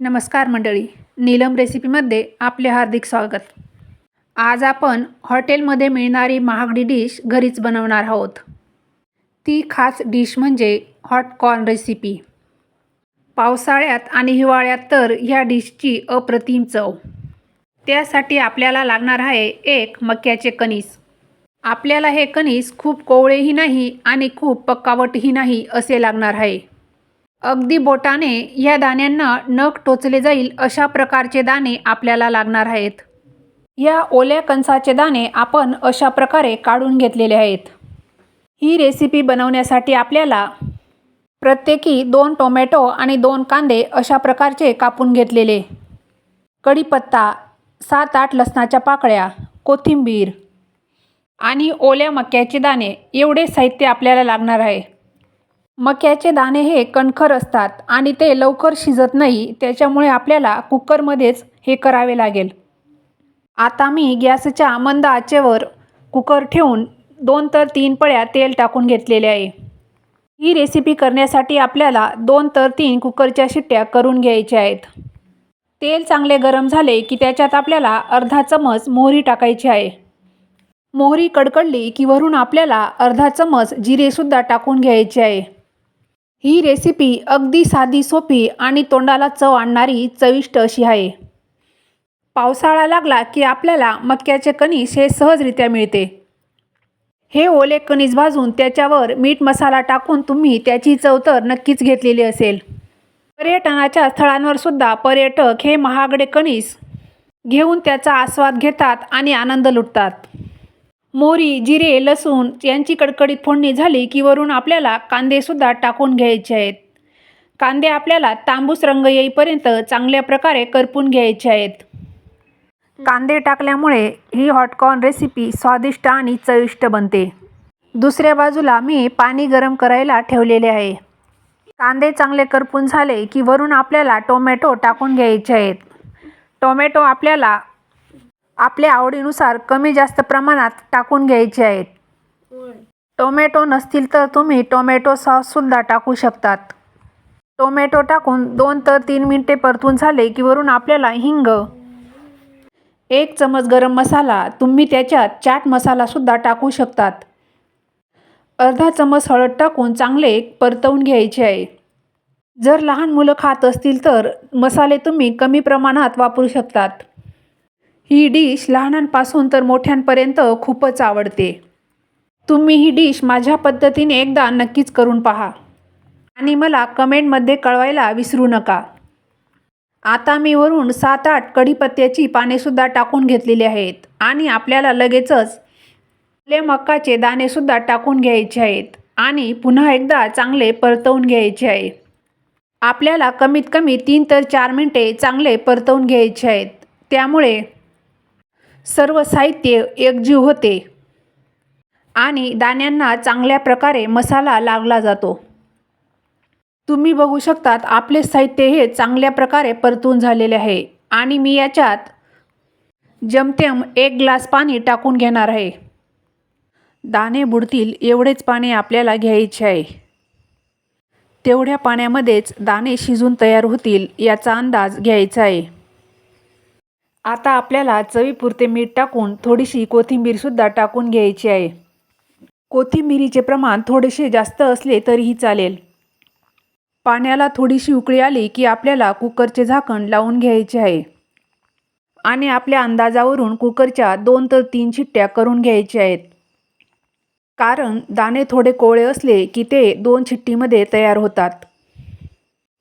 नमस्कार मंडळी. नीलम रेसिपीमध्ये आपले हार्दिक स्वागत. आज आपण हॉटेलमध्ये मिळणारी महागडी डिश घरीच बनवणार आहोत. ती खास डिश म्हणजे हॉट कॉर्न रेसिपी. पावसाळ्यात आणि हिवाळ्यात तर ह्या डिशची अप्रतिम चव. त्यासाठी आपल्याला लागणार आहे एक मक्याचे कणीस. आपल्याला हे कणीस खूप कोवळेही नाही आणि खूप पक्कावटही नाही असे लागणार आहे. अगदी बोटाने या दाण्यांना नख टोचले जाईल अशा प्रकारचे दाणे आपल्याला लागणार आहेत. या ओल्या कणसाचे दाणे आपण अशा प्रकारे काढून घेतलेले आहेत. ही रेसिपी बनवण्यासाठी आपल्याला प्रत्येकी दोन टोमॅटो आणि दोन कांदे अशा प्रकारचे कापून घेतलेले. कढीपत्ता सात आठ लसणाच्या पाकळ्या कोथिंबीर आणि ओल्या मक्याचे दाणे एवढे साहित्य आपल्याला लागणार आहे. मक्याचे दाणे हे कणखर असतात आणि ते लवकर शिजत नाही त्याच्यामुळे आपल्याला कुकरमध्येच हे करावे लागेल. आता मी गॅसच्या मंद आचेवर कुकर ठेवून दोन तर तीन पळ्या तेल टाकून घेतलेले आहे. ही रेसिपी करण्यासाठी आपल्याला दोन तर तीन कुकरच्या शिट्ट्या करून घ्यायच्या आहेत. तेल चांगले गरम झाले की त्याच्यात आपल्याला अर्धा चमच मोहरी टाकायची आहे. मोहरी कडकडली की वरून आपल्याला अर्धा चमच जिरेसुद्धा टाकून घ्यायचे आहे. ही रेसिपी अगदी साधी सोपी आणि तोंडाला चव आणणारी चविष्ट अशी आहे. पावसाळा लागला की आपल्याला मक्याचे कणीस हे सहजरित्या मिळते. हे ओले कणीस भाजून त्याच्यावर मीठ मसाला टाकून तुम्ही त्याची चव तर नक्कीच घेतलेली असेल. पर्यटनाच्या स्थळांवर सुद्धा पर्यटक हे महागडे कणीस घेऊन त्याचा आस्वाद घेतात आणि आनंद लुटतात. मोहरी जिरे लसूण यांची कडकडीत फोडणी झाली की वरून आपल्याला कांदेसुद्धा टाकून घ्यायचे आहेत. कांदे आपल्याला तांबूस रंग येईपर्यंत चांगल्या प्रकारे करपून घ्यायचे आहेत. कांदे टाकल्यामुळे ही हॉटकॉर्न रेसिपी स्वादिष्ट आणि चविष्ट बनते. दुसऱ्या बाजूला मी पाणी गरम करायला ठेवलेले आहे. कांदे चांगले करपून झाले की वरून आपल्याला टोमॅटो टाकून घ्यायचे आहेत. टोमॅटो आपल्याला आपल्या आवडीनुसार कमी जास्त प्रमाणात टाकून घ्यायचे आहेत. टोमॅटो नसतील तर तुम्ही टोमॅटो सॉससुद्धा टाकू शकतात. टोमॅटो टाकून दोन तर तीन मिनटे परतून झाले की वरून आपल्याला हिंग. एक चमच गरम मसाला तुम्ही त्याच्यात चाट मसालासुद्धा टाकू शकतात. अर्धा चमच हळद टाकून चांगले परतवून घ्यायचे आहे. जर लहान मुलं खात असतील तर मसाले तुम्ही कमी प्रमाणात वापरू शकतात. ही डिश लहानांपासून तर मोठ्यांपर्यंत खूपच आवडते. तुम्ही ही डिश माझ्या पद्धतीने एकदा नक्कीच करून पहा. आणि मला कमेंटमध्ये कळवायला विसरू नका. आता मी वरून सात आठ कढीपत्त्याची पानेसुद्धा टाकून घेतलेली आहेत आणि आपल्याला लगेचच ले मक्काचे दाणेसुद्धा टाकून घ्यायचे आहेत आणि पुन्हा एकदा चांगले परतवून घ्यायचे आहे. आपल्याला कमीत कमी तीन तर चार मिनटे चांगले परतवून घ्यायचे आहेत. त्यामुळे सर्व साहित्य एकजीव होते. आणि दाण्यांना चांगल्या प्रकारे मसाला लागला जातो. तुम्ही बघू शकतात आपले साहित्य हे चांगल्या प्रकारे परतून झालेले आहे. आणि मी याच्यात जमतेम एक ग्लास पाणी टाकून घेणार आहे. दाणे बुडतील एवढेच पाणी आपल्याला घ्यायचे आहे. तेवढ्या पाण्यामध्येच दाणे शिजून तयार होतील याचा अंदाज घ्यायचा आहे. आता आपल्याला चवीपुरते मीठ टाकून थोडीशी कोथिंबीरसुद्धा टाकून घ्यायची आहे. कोथिंबिरीचे प्रमाण थोडेसे जास्त असले तरीही चालेल. पाण्याला थोडीशी उकळी आली की आपल्याला कुकरचे झाकण लावून घ्यायचे आहे. आणि आपल्या अंदाजावरून कुकरच्या दोन तर तीन शिट्ट्या करून घ्यायच्या आहेत. कारण दाणे थोडे कोवळे असले की ते दोन शिट्टीमध्ये तयार होतात.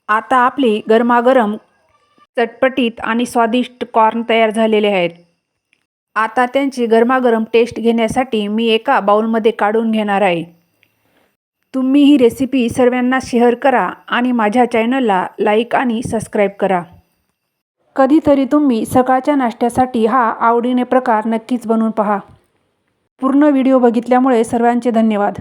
आता आपली गरमागरम चटपटीत आणि स्वादिष्ट कॉर्न तयार झालेले आहेत. आता त्यांची गरमागरम टेस्ट घेण्यासाठी मी एका बाउलमध्ये काढून घेणार आहे. तुम्ही ही रेसिपी सर्वांना शेअर करा आणि माझ्या चॅनलला लाईक आणि सबस्क्राईब करा. कधीतरी तुम्ही सकाळच्या नाश्त्यासाठी हा आवडीने प्रकार नक्कीच बनवून पहा. पूर्ण व्हिडिओ बघितल्यामुळे सर्वांचे धन्यवाद.